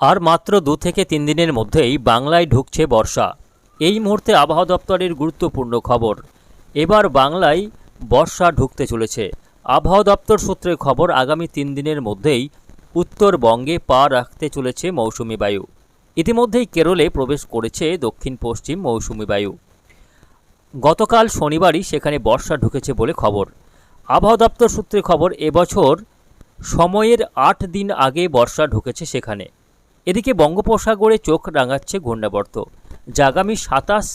আর মাত্র দু থেকে তিন দিনের মধ্যেই বাংলায় ঢুকছে বর্ষা। এই মুহূর্তে আবহাওয়া দপ্তরের গুরুত্বপূর্ণ খবর। এবার বাংলায় বর্ষা ঢুকতে চলেছে। আবহাওয়া দপ্তর সূত্রে খবর, আগামী তিন দিনের মধ্যেই উত্তরবঙ্গে পা রাখতে চলেছে মৌসুমি বায়ু। ইতিমধ্যেই কেরলে প্রবেশ করেছে দক্ষিণ পশ্চিম মৌসুমি বায়ু। গতকাল শনিবারই সেখানে বর্ষা ঢুকেছে বলে খবর। আবহাওয়া দপ্তর সূত্রে খবর, এবছর সময়ের আট দিন আগে বর্ষা ঢুকেছে সেখানে। এদিকে বঙ্গোপসাগরে চোখ রাঙাচ্ছে ঘূর্ণাবর্ত। যা আগামী সাতাশ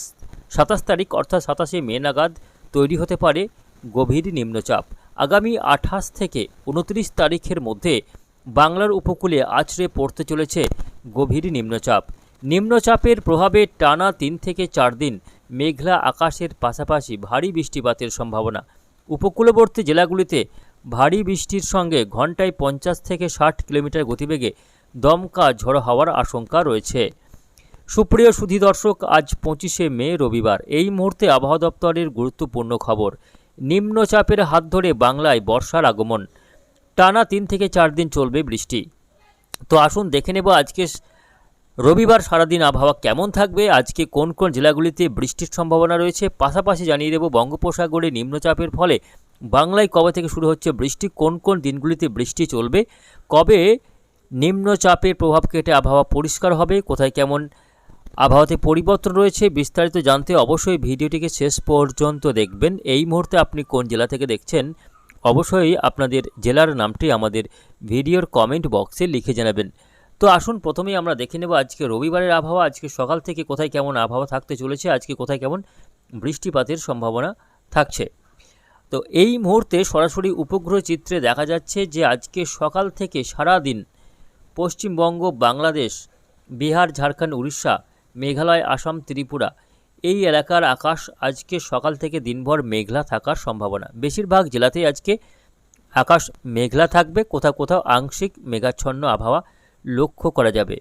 সাতাশ তারিখ অর্থাৎ সাতাশে মে নাগাদ তৈরি হতে পারে গভীর নিম্নচাপ। আগামী আঠাশ থেকে উনত্রিশ তারিখের মধ্যে বাংলার উপকূলে আছড়ে পড়তে চলেছে গভীর নিম্নচাপ। নিম্নচাপের প্রভাবে টানা তিন থেকে চার দিন মেঘলা আকাশের পাশাপাশি ভারী বৃষ্টিপাতের সম্ভাবনা। উপকূলবর্তী জেলাগুলিতে ভারী বৃষ্টির সঙ্গে ঘন্টায় পঞ্চাশ থেকে ষাট কিলোমিটার গতিবেগে দমকা ঝড়ো হওয়ার আশঙ্কা রয়েছে। সুপ্রিয় সুধী দর্শক, আজ পঁচিশে মে, রবিবার। এই মুহূর্তে আবহাওয়া দপ্তরের গুরুত্বপূর্ণ খবর। নিম্নচাপের হাত ধরে বাংলায় বর্ষার আগমন। টানা তিন থেকে চার দিন চলবে বৃষ্টি। তো আসুন দেখে নেব আজকে রবিবার সারাদিন আবহাওয়া কেমন থাকবে, আজকে কোন কোন জেলাগুলিতে বৃষ্টির সম্ভাবনা রয়েছে। পাশাপাশি জানিয়ে দেব বঙ্গোপসাগরে নিম্নচাপের ফলে বাংলায় কবে থেকে শুরু হচ্ছে বৃষ্টি? কোন কোন দিনগুলিতে বৃষ্টি চলবে? কবে নিম্নচাপের প্রভাব কেটে আবহাওয়া পরিষ্কার হবে? কোথায় কেমন আবহাওয়াতে পরিবর্তন রয়েছে? বিস্তারিত জানতে অবশ্যই ভিডিওটিকে শেষ পর্যন্ত দেখবেন। এই মুহূর্তে আপনি কোন জেলা থেকে দেখছেন, অবশ্যই আপনাদের জেলার নামটি আমাদের ভিডিওর কমেন্ট বক্সে লিখে জানাবেন। তো আসুন, প্রথমেই আমরা দেখে নেব আজকে রবিবারের আবহাওয়া। আজকে সকাল থেকে কোথায় কেমন আবহাওয়া থাকতে চলেছে? আজকে কোথায় কেমন বৃষ্টিপাতের সম্ভাবনা থাকছে? তো এই মুহূর্তে সরাসরি উপগ্রহ চিত্রে দেখা যাচ্ছে যে আজকে সকাল থেকে সারা দিন পশ্চিমবঙ্গ, বাংলাদেশ, বিহার, ঝাড়খণ্ড, উড়িষ্যা, মেঘালয়, আসাম, ত্রিপুরা এই এলাকার আকাশ আজকে সকাল থেকে দিনভর মেঘলা থাকার সম্ভাবনা। বেশিরভাগ জেলাতেই আজকে আকাশ মেঘলা থাকবে, কোথাও কোথাও আংশিক মেঘাচ্ছন্ন আবহাওয়া লক্ষ্য করা যাবে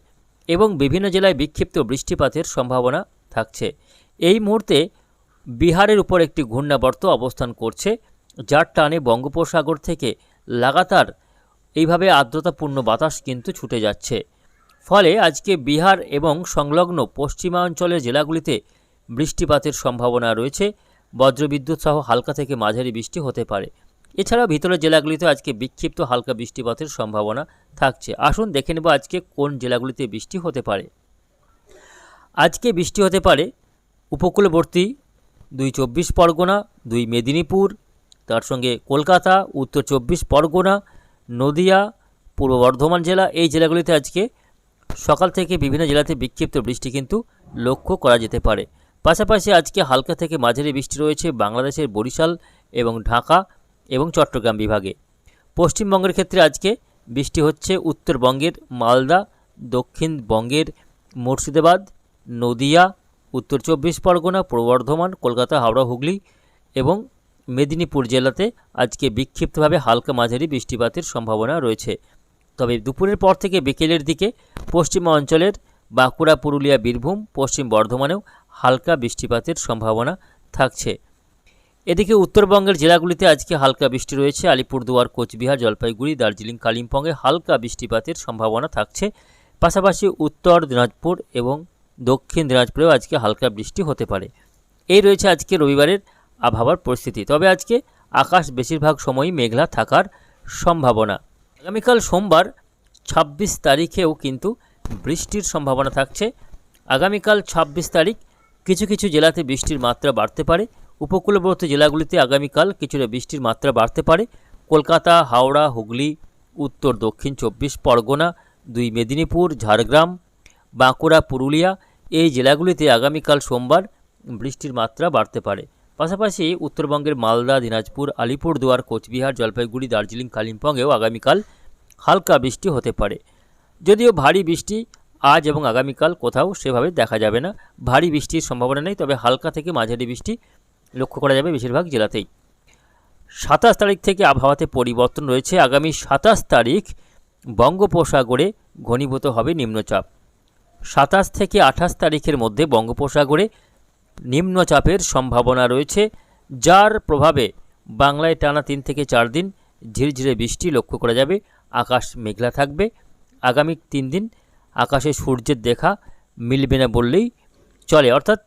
এবং বিভিন্ন জেলায় বিক্ষিপ্ত বৃষ্টিপাতের সম্ভাবনা থাকছে। এই মুহূর্তে বিহারের উপর একটি ঘূর্ণাবর্ত অবস্থান করছে, যার টানে বঙ্গোপসাগর থেকে লাগাতার এইভাবে আর্দ্রতাপূর্ণ বাতাস কিন্তু ছুটে যাচ্ছে। ফলে আজকে বিহার এবং সংলগ্ন পশ্চিমাঞ্চলের জেলাগুলিতে বৃষ্টিপাতের সম্ভাবনা রয়েছে। বজ্রবিদ্যুৎ সহ হালকা থেকে মাঝারি বৃষ্টি হতে পারে। এছাড়াও ভিতরের জেলাগুলিতে আজকে বিক্ষিপ্ত হালকা বৃষ্টিপাতের সম্ভাবনা থাকছে। আসুন দেখে নেব আজকে কোন জেলাগুলিতে বৃষ্টি হতে পারে। আজকে বৃষ্টি হতে পারে উপকূলবর্তী দুই চব্বিশ পরগনা, দুই মেদিনীপুর, তার সঙ্গে কলকাতা, উত্তর চব্বিশ পরগনা, নদিয়া, পূর্ব বর্ধমান জেলা, এই জেলাগুলিতে আজকে সকাল থেকে বিভিন্ন জেলাতে বিক্ষিপ্ত বৃষ্টি কিন্তু লক্ষ্য করা যেতে পারে। পাশাপাশি আজকে হালকা থেকে মাঝারি বৃষ্টি রয়েছে বাংলাদেশের বরিশাল এবং ঢাকা এবং চট্টগ্রাম বিভাগে। পশ্চিমবঙ্গের ক্ষেত্রে আজকে বৃষ্টি হচ্ছে উত্তরবঙ্গের মালদা, দক্ষিণবঙ্গের মুর্শিদাবাদ, নদিয়া উত্তর চব্বিশ পরগনা, পূর্ব বর্ধমান, কলকাতা, হাওড়া, হুগলি এবং মেদিনীপুর জেলাতে আজকে বিক্ষিপ্তভাবে হালকা মাঝারি বৃষ্টিপাতের সম্ভাবনা রয়েছে। তবে দুপুরের পর থেকে বিকেলের দিকে পশ্চিমা অঞ্চলের বাঁকুড়া, পুরুলিয়া, বীরভূম, পশ্চিম বর্ধমানেও হালকা বৃষ্টিপাতের সম্ভাবনা থাকছে। এদিকে উত্তরবঙ্গের জেলাগুলিতে আজকে হালকা বৃষ্টি রয়েছে। আলিপুরদুয়ার, কোচবিহার, জলপাইগুড়ি, দার্জিলিং, কালিম্পংয়ে হালকা বৃষ্টিপাতের সম্ভাবনা থাকছে। পাশাপাশি উত্তর দিনাজপুর এবং দক্ষিণ দিনাজপুরেও আজকে হালকা বৃষ্টি হতে পারে। এই রয়েছে আজকে রবিবারের আবহাওয়ার পরিস্থিতি। তবে আজকে আকাশ বেশিরভাগ সময়ই মেঘলা থাকার সম্ভাবনা। আগামীকাল সোমবার, ছাব্বিশ তারিখেও কিন্তু বৃষ্টির সম্ভাবনা থাকছে। আগামীকাল ছাব্বিশ তারিখ কিছু কিছু জেলাতে বৃষ্টির মাত্রা বাড়তে পারে। উপকূলবর্তী জেলাগুলিতে আগামীকাল কিছুটা বৃষ্টির মাত্রা বাড়তে পারে। কলকাতা, হাওড়া, হুগলি, উত্তর, দক্ষিণ চব্বিশ পরগনা, দুই মেদিনীপুর, ঝাড়গ্রাম, বাঁকুড়া, পুরুলিয়া এই জেলাগুলিতে আগামীকাল সোমবার বৃষ্টির মাত্রা বাড়তে পারে। পাশাপাশি উত্তরবঙ্গের মালদা, দিনাজপুর, আলিপুরদুয়ার, কোচবিহার, জলপাইগুড়ি, দার্জিলিং, কালিম্পংয়েও আগামীকাল হালকা বৃষ্টি হতে পারে। যদিও ভারী বৃষ্টি আজ এবং আগামীকাল কোথাও সেভাবে দেখা যাবে না। ভারী বৃষ্টির সম্ভাবনা নেই, তবে হালকা থেকে মাঝারি বৃষ্টি লক্ষ্য করা যাবে বেশিরভাগ জেলাতেই। সাতাশ তারিখ থেকে আবহাওয়াতে পরিবর্তন রয়েছে। আগামী সাতাশ তারিখ বঙ্গোপসাগরে ঘনীভূত হবে নিম্নচাপ। সাতাশ থেকে আঠাশ তারিখের মধ্যে বঙ্গোপসাগরে নিম্নচাপের সম্ভাবনা রয়েছে, যার প্রভাবে বাংলায় টানা তিন থেকে চার দিন ঝিরঝিরে বৃষ্টি লক্ষ্য করা যাবে, আকাশ মেঘলা থাকবে। আগামী তিন দিন আকাশে সূর্যের দেখা মিলবে না বললেই চলে। অর্থাৎ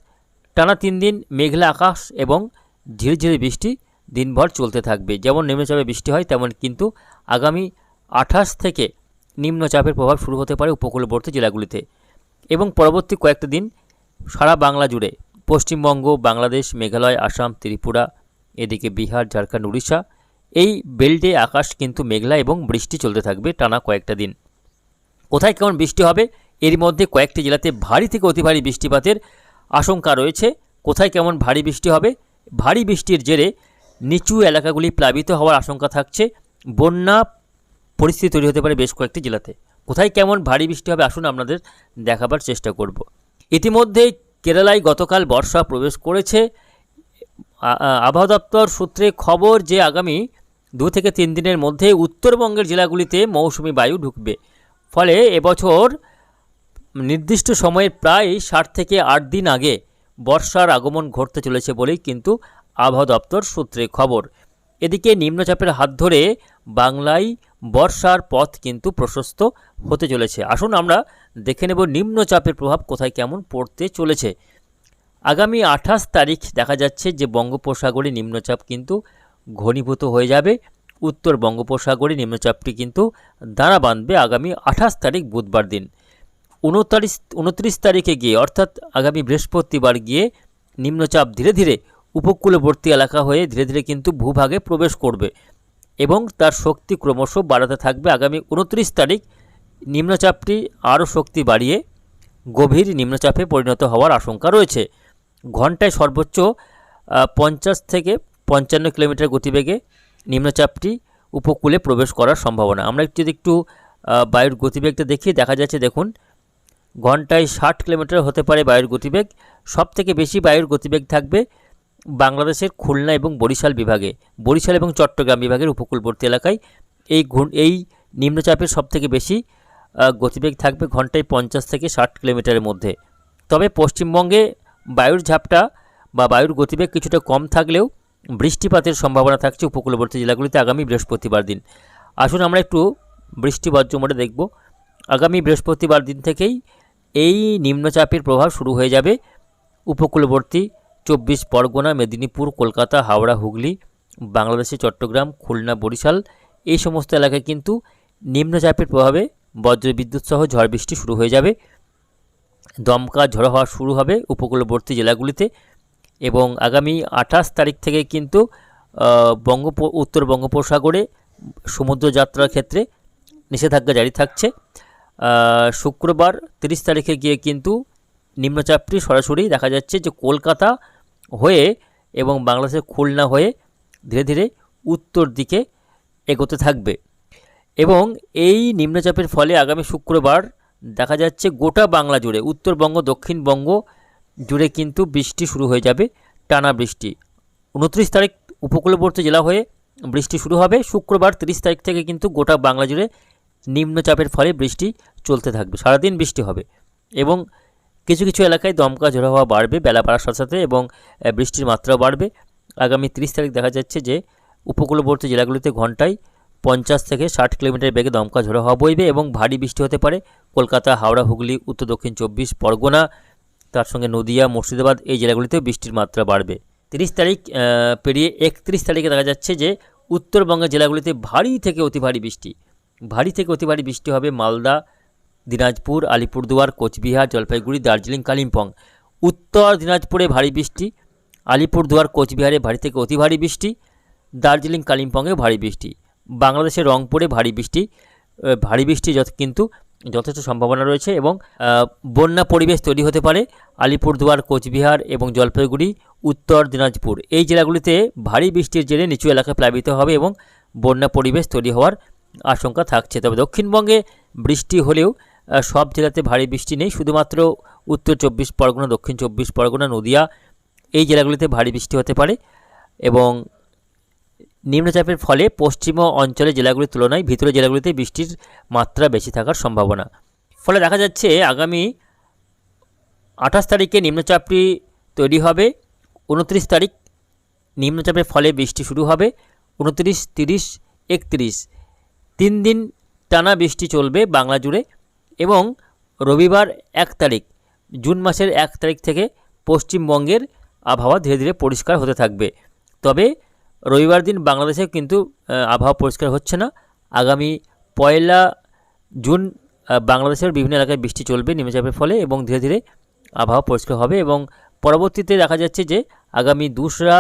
টানা তিন দিন মেঘলা আকাশ এবং ঝিরঝিরে বৃষ্টি দিনভর চলতে থাকবে। যেমন নিম্নচাপে বৃষ্টি হয়, তেমন কিন্তু আগামী আঠাশ থেকে নিম্নচাপের প্রভাব শুরু হতে পারে উপকূলবর্তী জেলাগুলিতে। এবং পরবর্তী কয়েকটা দিন সারা বাংলা জুড়ে পশ্চিমবঙ্গ, বাংলাদেশ, মেঘালয়, আসাম, ত্রিপুরা, এদিকে বিহার, ঝাড়খণ্ড, উড়িষ্যা, এই বেল্টে আকাশ কিন্তু মেঘলা এবং বৃষ্টি চলতে থাকবে টানা কয়েকটা দিন। কোথায় কেমন বৃষ্টি হবে? এর মধ্যে কয়েকটি জেলাতে ভারী থেকে অতি ভারী বৃষ্টিপাতের আশঙ্কা রয়েছে। কোথায় কেমন ভারী বৃষ্টি হবে? ভারী বৃষ্টির জেরে নিচু এলাকাগুলি প্লাবিত হওয়ার আশঙ্কা থাকছে। বন্যা পরিস্থিতি তৈরি হতে পারে বেশ কয়েকটি জেলাতে। কোথায় কেমন ভারী বৃষ্টি হবে আসুন আপনাদের দেখাবার চেষ্টা করব। ইতিমধ্যেই কেরালায় গতকাল বর্ষা প্রবেশ করেছে। আবহাওয়া দপ্তর সূত্রে খবর যে আগামী দু থেকে তিন দিনের মধ্যে উত্তরবঙ্গের জেলাগুলিতে মৌসুমি বায়ু ঢুকবে। ফলে এবছর নির্দিষ্ট সময়ের প্রায় ষাট থেকে আট দিন আগে বর্ষার আগমন ঘটতে চলেছে বলেই কিন্তু আবহাওয়া দপ্তর সূত্রে খবর। এদিকে নিম্নচাপের হাত ধরে বাংলায় বর্ষার পথ কিন্তু প্রশস্ত হতে চলেছে। আসুন আমরা দেখে নেব নিম্নচাপের প্রভাব কোথায় কেমন পড়তে চলেছে। আগামী আঠাশ তারিখ দেখা যাচ্ছে যে বঙ্গোপসাগরে নিম্নচাপ কিন্তু ঘনীভূত হয়ে যাবে। উত্তর বঙ্গোপসাগরে নিম্নচাপটি কিন্তু দাঁড়া বাঁধবে আগামী আঠাশ তারিখ বুধবার দিন। উনতারিশ, উনত্রিশ তারিখে গিয়ে অর্থাৎ আগামী বৃহস্পতিবার গিয়ে নিম্নচাপ ধীরে ধীরে উপকূলবর্তী এলাকা হয়ে ধীরে ধীরে কিন্তু ভূভাগে প্রবেশ করবে। এবং তার শক্তি ক্রমশ বাড়াতে থাকবে আগামী উনত্রিশ তারিখ। নিম্নচাপটি আরও শক্তি বাড়িয়ে গভীর নিম্নচাপে পরিণত হওয়ার আশঙ্কা রয়েছে। ঘন্টায় সর্বোচ্চ পঞ্চাশ থেকে পঞ্চান্ন কিলোমিটার গতিবেগে নিম্নচাপটি উপকূলে প্রবেশ করার সম্ভাবনা। আমরা একটু যদি একটু বায়ুর গতিবেগটা দেখি, দেখা যাচ্ছে দেখুন, ঘন্টায় ষাট কিলোমিটার হতে পারে বায়ুর গতিবেগ। সব থেকে বেশি বায়ুর গতিবেগ থাকবে বাংলাদেশের খুলনা এবং বরিশাল বিভাগে, বরিশাল এবং চট্টগ্রাম বিভাগের উপকূলবর্তী এলাকায় এই এই নিম্নচাপের সব থেকে বেশি গতিবেগ থাকবে ঘন্টায় পঞ্চাশ থেকে ষাট কিলোমিটারের মধ্যে। তবে পশ্চিমবঙ্গে বায়ুর ঝাপটা বা বায়ুর গতিবেগ কিছুটা কম থাকলেও বৃষ্টিপাতের সম্ভাবনা থাকছে উপকূলবর্তী জেলাগুলিতে আগামী বৃহস্পতিবার দিন। আসুন আমরা একটু বৃষ্টি বজ্রমোটে দেখব। আগামী বৃহস্পতিবার দিন থেকেই এই নিম্নচাপের প্রভাব শুরু হয়ে যাবে উপকূলবর্তী চব্বিশ পরগনা, মেদিনীপুর, কলকাতা, হাওড়া, হুগলি, বাংলাদেশে, চট্টগ্রাম, খুলনা, বরিশাল, এই সমস্ত এলাকায় কিন্তু নিম্নচাপের প্রভাবে বজ্রবিদ্যুৎ সহ ঝড় বৃষ্টি শুরু হয়ে যাবে। দমকা ঝড়ো হওয়া শুরু হবে উপকূলবর্তী জেলাগুলিতে এবং আগামী আঠাশ তারিখ থেকে কিন্তু বঙ্গোপ, উত্তর বঙ্গোপসাগরে সমুদ্র যাত্রার ক্ষেত্রে নিষেধাজ্ঞা জারি থাকছে। শুক্রবার তিরিশ তারিখে গিয়ে কিন্তু নিম্নচাপটি সরাসরি দেখা যাচ্ছে যে কলকাতা হয়ে এবং বাংলাদেশের খুলনা হয়ে ধীরে ধীরে উত্তর দিকে এগোতে থাকবে। এবং এই নিম্নচাপের ফলে আগামী শুক্রবার দেখা যাচ্ছে গোটা বাংলা জুড়ে, উত্তরবঙ্গ, দক্ষিণবঙ্গ জুড়ে কিন্তু বৃষ্টি শুরু হয়ে যাবে, টানা বৃষ্টি। উনত্রিশ তারিখ উপকূলবর্তী জেলা হয়ে বৃষ্টি শুরু হবে। শুক্রবার তিরিশ তারিখ থেকে কিন্তু গোটা বাংলা জুড়ে নিম্নচাপের ফলে বৃষ্টি চলতে থাকবে। সারাদিন বৃষ্টি হবে এবং কিছু কিছু এলাকায় দমকা ঝোড়ো হওয়া বাড়বে, বেলা বাড়ার সাথে সাথে এবং বৃষ্টির মাত্রাও বাড়বে। আগামী তিরিশ তারিখ দেখা যাচ্ছে যে, উপকূলবর্তী জেলাগুলিতে ঘন্টায় পঞ্চাশ থেকে ষাট কিলোমিটার বেগে দমকা ঝোড়ো হওয়া বইবে এবং ভারী বৃষ্টি হতে পারে। কলকাতা, হাওড়া, হুগলি, উত্তর দক্ষিণ চব্বিশ, পরগনা, তার সঙ্গে নদিয়া, মুর্শিদাবাদ এই জেলাগুলিতেও বৃষ্টির মাত্রা বাড়বে। তিরিশ তারিখ পেরিয়ে একত্রিশ তারিখে দেখা যাচ্ছে যে, উত্তরবঙ্গের জেলাগুলিতে ভারী থেকে অতি ভারী বৃষ্টি। ভারী থেকে অতি ভারী বৃষ্টি হবে মালদা দিনাজপুর, আলিপুরদুয়ার, কোচবিহার, জলপাইগুড়ি, দার্জিলিং, কালিম্পং। উত্তর দিনাজপুরে ভারী বৃষ্টি, আলিপুরদুয়ার, কোচবিহারে ভারী থেকে অতি ভারী বৃষ্টি, দার্জিলিং কালিম্পংয়ে ভারী বৃষ্টি। বাংলাদেশের রংপুরে ভারী বৃষ্টি ভারী বৃষ্টি যত কিন্তু যথেষ্ট সম্ভাবনা রয়েছে এবং বন্যা পরিবেশ তৈরি হতে পারে আলিপুরদুয়ার, কোচবিহার এবং জলপাইগুড়ি, উত্তর দিনাজপুর। এই জেলাগুলিতে ভারী বৃষ্টির জেরে নিচু এলাকা প্লাবিত হবে এবং বন্যা পরিবেশ তৈরি হওয়ার আশঙ্কা থাকছে। তবে দক্ষিণবঙ্গে বৃষ্টি হলেও সব জেলাতে ভারী বৃষ্টি নেই, শুধুমাত্র উত্তর চব্বিশ পরগনা, দক্ষিণ চব্বিশ পরগনা, নদিয়া, এই জেলাগুলিতে ভারী বৃষ্টি হতে পারে এবং নিম্নচাপের ফলে পশ্চিম অঞ্চলে জেলাগুলির তুলনায় ভিতরের জেলাগুলিতে বৃষ্টির মাত্রা বেশি থাকার সম্ভাবনা। ফলে দেখা যাচ্ছে আগামী আঠাশ তারিখে নিম্নচাপটি তৈরি হবে, উনত্রিশ তারিখ নিম্নচাপের ফলে বৃষ্টি শুরু হবে, উনত্রিশ, তিরিশ, একত্রিশ। তিন দিন টানা বৃষ্টি চলবে বাংলা জুড়ে। এবং রবিবার এক তারিখ, জুন মাসের এক তারিখ থেকে পশ্চিমবঙ্গের আবহাওয়া ধীরে ধীরে পরিষ্কার হতে থাকবে। তবে রবিবার দিন বাংলাদেশে কিন্তু আবহাওয়া পরিষ্কার হচ্ছে না। আগামী পয়লা জুন বাংলাদেশের বিভিন্ন এলাকায় বৃষ্টি চলবে, নিম্নচাপের ফলে এবং ধীরে ধীরে আবহাওয়া পরিষ্কার হবে এবং পরবর্তীতে দেখা যাচ্ছে যে আগামী দোসরা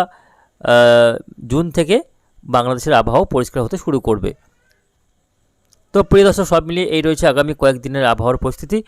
জুন থেকে বাংলাদেশের আবহাওয়া পরিষ্কার হতে শুরু করবে। তো প্রিয় দর্শক সব মিলিয়ে এই রয়েছে আগামী কয়েকদিনের আবহাওয়ার পরিস্থিতি।